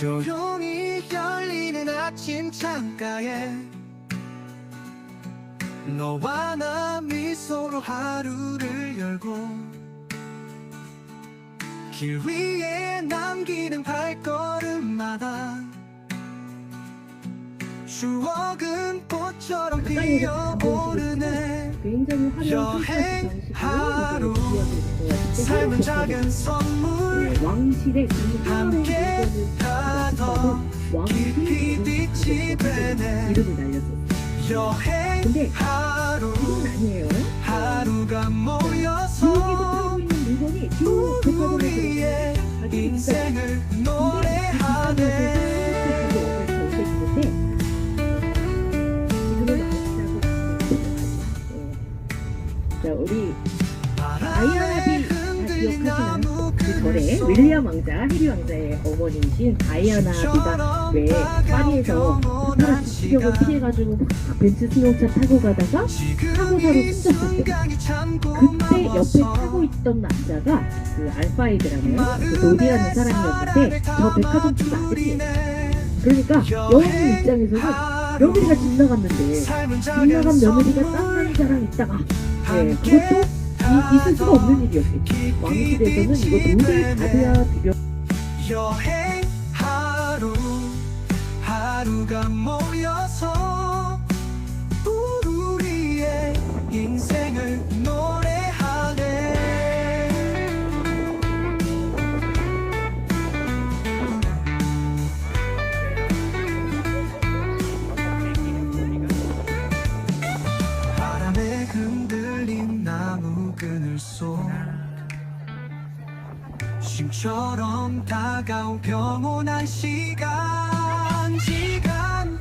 조용히 열리는 아침 창가에 너와 나 미소로 하루를 열고 길 위에 남기는 발걸음마다 추억은 꽃처럼 피어오르네. 굉장히 화려한 여행 하루 삶은 작은 선물 왕실의 함께 가더 깊이 빛이 되네 이름을 날렸었어요. 여행 근데 하루 아니에요. 하루가 모여서 우리의 인생을 노래하네 자 우리 기억하시나요? 그속 윌리엄 왕자, 해리 왕자의 어머니이신 다이아나 비가 왜 파리에서 사람 추격을 피해가지고 막 벤츠 승용차 타고 가다가 사고사로 숨졌을 때 그때 옆에 타고 있던 남자가 그 알파이드라는 그 노디라는 사람이었는데 저 백화점 집 아들이에요. 그러니까 여왕님 입장에서는 며느리가 집 나갔는데 집 나간 며느리가 딴 남자랑 있다가 예, 그것도 이, 있을 수가 없는 일이었겠죠. 왕실에서는 이거 도저히 받아야 드려 여행 하루 하루가 모 쉼처럼 다가온 평온한 시간 시간.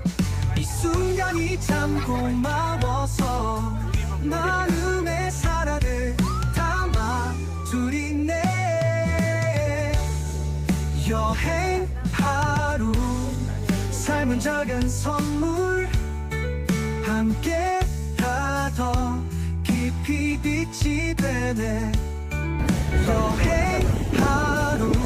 이 순간이 참 고마워서 마음에 사랑을 담아 둘이네. 여행 하루 삶은 작은 선물 함께 가더 깊이 빛이 되네 여행 하루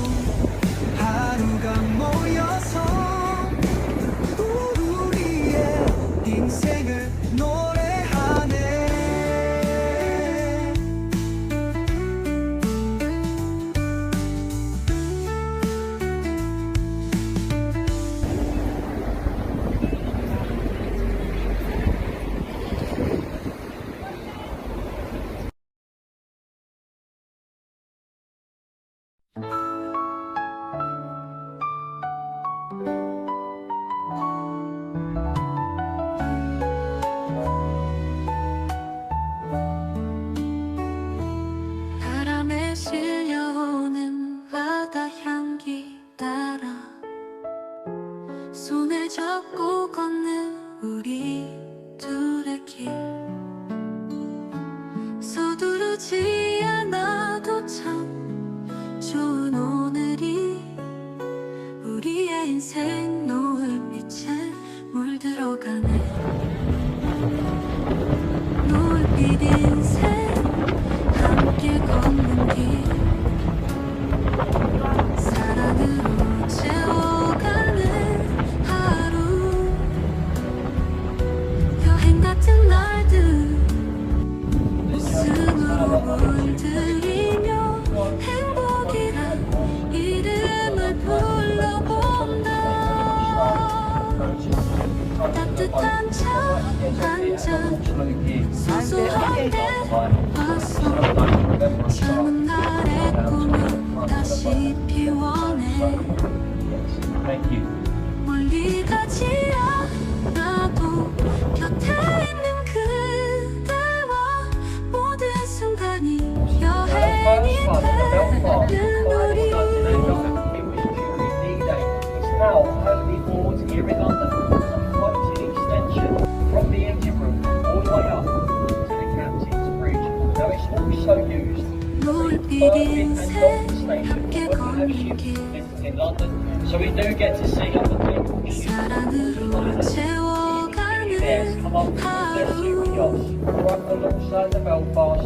다시 피워내 멀리 가지 않아도 곁에 있는 그대와 모든 순간이 여행이 되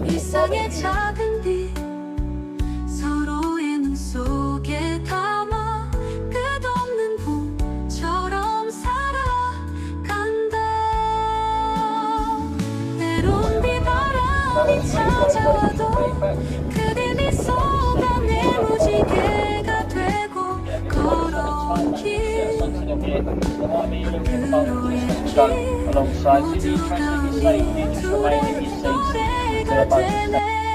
이상의 작은 빛 서로의 눈 속에 담아 끝없는 봄처럼 살아간다 찾아와도 그 be looking at the distance go alongside. So be interested in your safety, just remain in your seats until about to